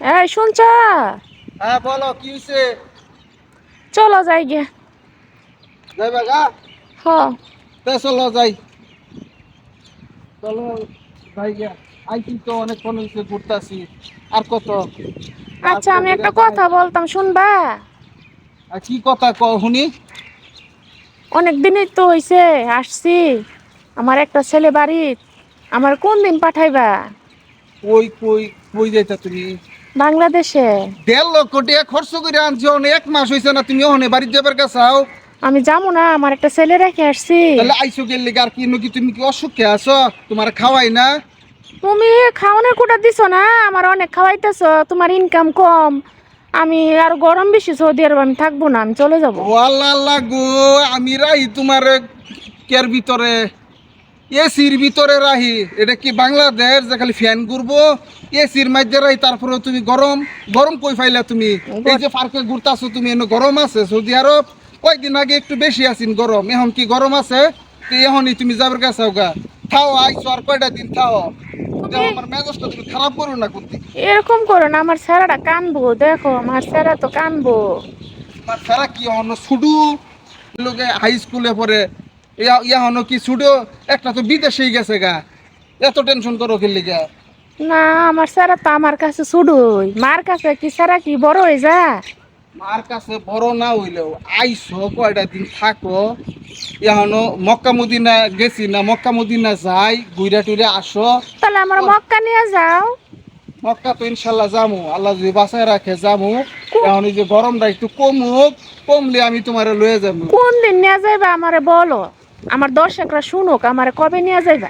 এই শুনছ? হ্যাঁ বলো কি হয়েছে চলো যাই গে। যাইবা গা? হ। তে চলো যাই। চলো যাই গা। আইছি তো অনেকক্ষণ হয়েছে ঘুরতাছি। আর কত? আচ্ছা আমি একটা কথা বলতাম শুনবা? আর কি কথা ক শুনি? অনেক দিনই তো হইছে আসছি। আমার একটা ছেলে বাড়ি আমার কোন দিন পাঠাইবা? কই কই কই যাইতা তুমি? বাংলাদেশে? দেড় লক্ষ টাকা খরচ করে আনছি এক মাস হয়েছে না তুমি ওখানে বাড়িতে যাবার কাছাও আমি যাব না আমার একটা ছেলে রেখে আসছি। তাহলে আইসো গেলে আর কি নাকি তুমি কি অসুখে আছো? তোমার খাওয়াই না? তুমি খাওয়ানোর কোটা দিছো না আমার অনেক খাওয়াইতেছ তোমার ইনকাম কম। আমি আর গরম বেশি সৌদি আরব আমি থাকব না আমি চলে যাব। আল্লাহ আল্লাহ গো আমি রাই তোমার কের ভিতরে? এসির ভিতরে রাহি এটা কি বাংলাদেশ? যে খালি ফ্যান ঘুরবো এসির মধ্যে রাহি তারপরে তুমি গরম। গরম কই ফাইলা তুমি? এই যে পার্কে ঘুরতাছো তুমি এনে গরম আছে সৌদি আরব। কয়েকদিন আগে একটু বেশি আছিন গরম এখন কি গরম আছে? তো এখনই তুমি যাবার কাছে গা। থাও আইসো আর কয়টা দিন আমার তুমি খারাপ করো না করতে এরকম করো না আমার স্যারাটা কানবো দেখো আমার স্যারা তো কানবো। তোমার ফেরা কি হন ছুডু লোকে হাই স্কুলে পড়ে ইয়া ইয়া কি ছুডু একটা তো বিদেশেই গেছে গা। এত টেনশন করো খেললি গা না আমার স্যারা তো আমার কাছে শুডুই মার কাছে কি স্যারা কি বড় হয়ে যা? মার কাছে বড় না হইলেও আইসো কয়টা দিন থাকো। এখন মক্কা মদিনা গেছি না মক্কা মদিনা যাই ঘুরা টুরে আসো। তাহলে আমার মক্কা নিয়ে যাও। মক্কা তো ইনশাল্লাহ যামু আল্লাহ যদি বাঁচায় রাখে যামু। এখন যে গরমটা একটু কমুক কমলে আমি তোমারে লয়ে যাব কোন দিন নিয়ে যাইবা আমারে বলো? আমার দর্শকরা শুনুক, আমারে কবে নিয়ে যাইবা?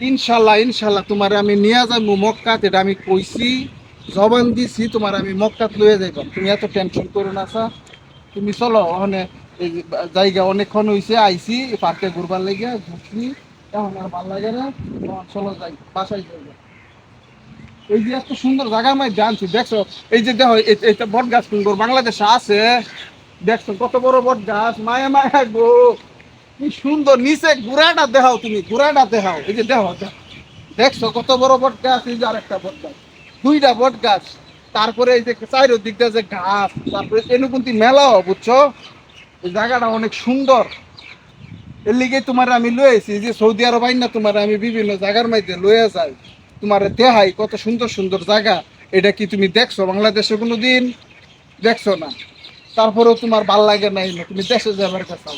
ইনশাল্লাহ ইনশাল্লাহ, তোমার আমি নিয়ে যাব মক্কাত, এটা আমি কইছি, জবান দিছি, তোমার আমি মক্কাত লয়ে যাইব। তুমি এত টেনশন করো না, স্যার। তুমি চলো, ওখানে জায়গা অনেকক্ষণ হয়েছে আইছি পার্কে ঘুরবার লাগে ঘুরছি। এখন আর ভালো লাগে না চলো যাই, বাসায় যাই। এই যে এত সুন্দর জায়গা আমি জানছি, দেখছ? এই যে দেখো, এই- এইটা বট গাছ সুন্দর, বাংলাদেশে আছে। দেখছ, কত বড় বট গাছ মায়া মায়া গো। কি সুন্দর নিচে গুড়াটা দেখাও তুমি গুড়াটা দেখাও। এই যে দেখাও। দেখছ কত বড় বট গাছ, এই যে আরেকটা বট গাছ। দুইটা বট গাছ। তারপরে এই যে চাইরো দিকটা যে গাছ, তারপরে এনুকুন্তি মেলাও, বুঝছ? এই জায়গাটা অনেক সুন্দর। এর লিগে তোমার আমি লয়েছি যে সৌদি আরব না তোমার আমি বিভিন্ন জায়গার মধ্যে লয়ে যাই। তোমার দেহাই কত সুন্দর সুন্দর জায়গা। এটা কি তুমি দেখছ? বাংলাদেশে কোনো দিন দেখছ না? তারপরেও তোমার ভালো লাগে না তুমি দেশে যাবার কাছে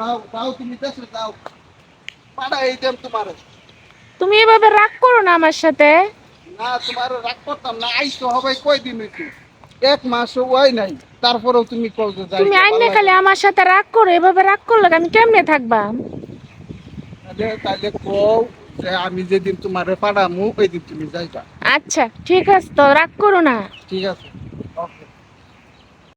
যাও যাও তুমি দেশে যাও পাড়াই দেব তোমার। তুমি এভাবে রাগ করো না আমার সাথে? না তোমার রাগ করতাম না হবে কয়দিন হইতো এক মাস ওই নাই তারপরেও তুমি কল যে যাই তুমি আইনে খালি আমার সাথে রাগ করো এভাবে রাগ করলে আমি কেমনে থাকবা? তাহলে তাহলে কও যে আমি যেদিন তোমারে পাঠামু ওই দিন তুমি যাইবা। আচ্ছা ঠিক আছে তো রাগ করো না। ঠিক আছে।